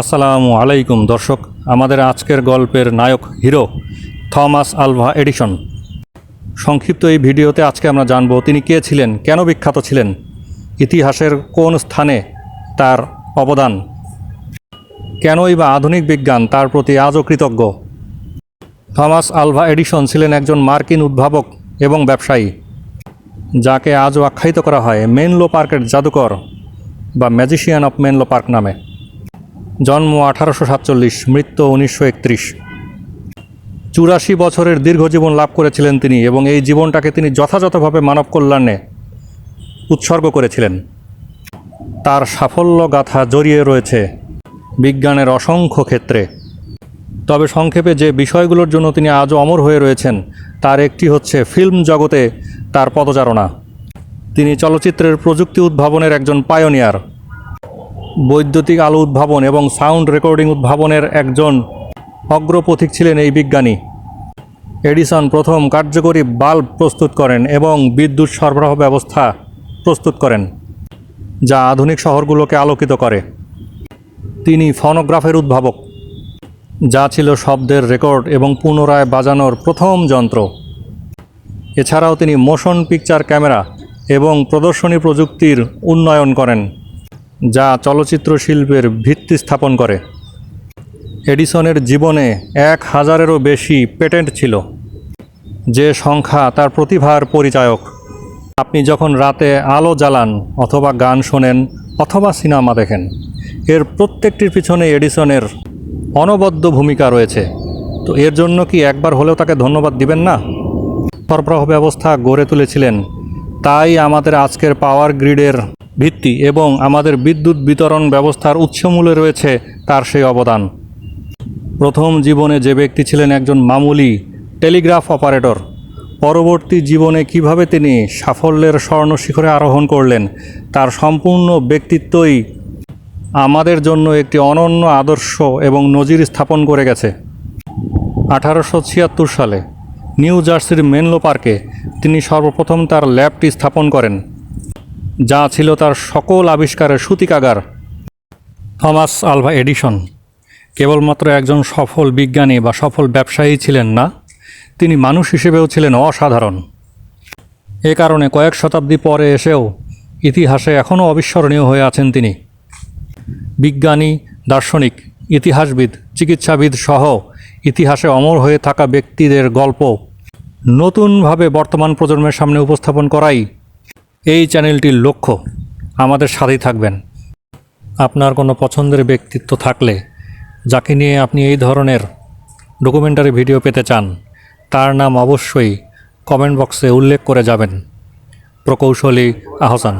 আসসালামু আলাইকুম, দর্শক। আমাদের আজকের গল্পের নায়ক, হিরো থমাস আলভা এডিশন। সংক্ষিপ্ত এই ভিডিওতে আজকে আমরা জানব তিনি কে ছিলেন, কেন বিখ্যাত ছিলেন, ইতিহাসের কোন স্থানে তার অবদান, কেনই বা আধুনিক বিজ্ঞান তার প্রতি আজও কৃতজ্ঞ। থমাস আলভা এডিশন ছিলেন একজন মার্কিন উদ্ভাবক এবং ব্যবসায়ী, যাকে আজও আখ্যায়িত করা হয় মেনলো পার্কের জাদুকর বা ম্যাজিশিয়ান অফ মেনলো পার্ক নামে। জন্ম আঠারোশো সাতচল্লিশ, মৃত্যু উনিশশো একত্রিশ। চুরাশি বছরের দীর্ঘ জীবন লাভ করেছিলেন তিনি এবং এই জীবনটাকে তিনি যথাযথভাবে মানব কল্যাণে উৎসর্গ করেছিলেন। তার সাফল্য গাথা জড়িয়ে রয়েছে বিজ্ঞানের অসংখ্য ক্ষেত্রে। তবে সংক্ষেপে যে বিষয়গুলোর জন্য তিনি আজও অমর হয়ে রয়েছেন, তার একটি হচ্ছে ফিল্ম জগতে তার পদচারণা। তিনি চলচ্চিত্রের প্রযুক্তি উদ্ভাবনের একজন পায়োনিয়ার। বৈদ্যুতিক আলো উদ্ভাবন এবং সাউন্ড রেকর্ডিং উদ্ভাবনের একজন অগ্রপথিক ছিলেন এই বিজ্ঞানী। এডিসন প্রথম কার্যকরী বাল্ব প্রস্তুত করেন এবং বিদ্যুৎ সরবরাহ ব্যবস্থা প্রস্তুত করেন, যা আধুনিক শহরগুলোকে আলোকিত করে। তিনি ফনোগ্রাফের উদ্ভাবক, যা ছিল শব্দের রেকর্ড এবং পুনরায় বাজানোর প্রথম যন্ত্র। এছাড়াও তিনি মোশন পিকচার ক্যামেরা এবং প্রদর্শনী প্রযুক্তির উন্নয়ন করেন। যা চলচ্চিত্র শিল্পের ভিত্তি স্থাপন করে। এডিসনের জীবনে এক হাজারেরও বেশি পেটেন্ট ছিল। যে সংখ্যা তার প্রতিভার পরিচায়ক। আপনি যখন রাতে আলো জ্বালান অথবা গান শোনেন অথবা সিনেমা দেখেন, এর প্রত্যেকটির পিছনে এডিসনের অনবদ্য ভূমিকা রয়েছে। তো এর জন্য কি একবার হলেও তাকে ধন্যবাদ দিবেন না? সরবরাহ ব্যবস্থা গড়ে তুলেছিলেন। তাই আমাদের আজকের পাওয়ার গ্রিডের ভিত্তি এবং আমাদের বিদ্যুৎ বিতরণ ব্যবস্থার উৎসমূলে রয়েছে তার সেই অবদান। প্রথম জীবনে যে ব্যক্তি ছিলেন একজন মামুলি টেলিগ্রাফ অপারেটর, পরবর্তী জীবনে কীভাবে তিনি সাফল্যের স্বর্ণ শিখরে আরোহণ করলেন, তার সম্পূর্ণ ব্যক্তিত্বই আমাদের জন্য একটি অনন্য আদর্শ এবং নজির স্থাপন করে গেছে। আঠারোশো ছিয়াত্তর সালে নিউ জার্সির মেনলো পার্কে তিনি সর্বপ্রথম তার ল্যাবটি স্থাপন করেন। যা ছিল তার সকল আবিষ্কারের সূতিকাগার। থমাস আলভা এডিশন কেবলমাত্র একজন সফল বিজ্ঞানী বা সফল ব্যবসায়ী ছিলেন না, তিনি মানুষ হিসেবেও ছিলেন অসাধারণ। এ কারণে কয়েক শতাব্দী পরে এসেও ইতিহাসে এখনও অবিস্মরণীয় হয়ে আছেন তিনি। বিজ্ঞানী, দার্শনিক, ইতিহাসবিদ, চিকিৎসাবিদ সহ ইতিহাসে অমর হয়ে থাকা ব্যক্তিদের গল্প নতুনভাবে বর্তমান প্রজন্মের সামনে উপস্থাপন করাই এই চ্যানেলটির লক্ষ্য আমাদের সাথেই থাকবেন। আপনার কোনো পছন্দের ব্যক্তিত্ব থাকলে, যাকে নিয়ে আপনি এই ধরনের ডকুমেন্টারি ভিডিও পেতে চান, তার নাম অবশ্যই কমেন্ট বক্সে উল্লেখ করে যাবেন। প্রকৌশলী আহসান।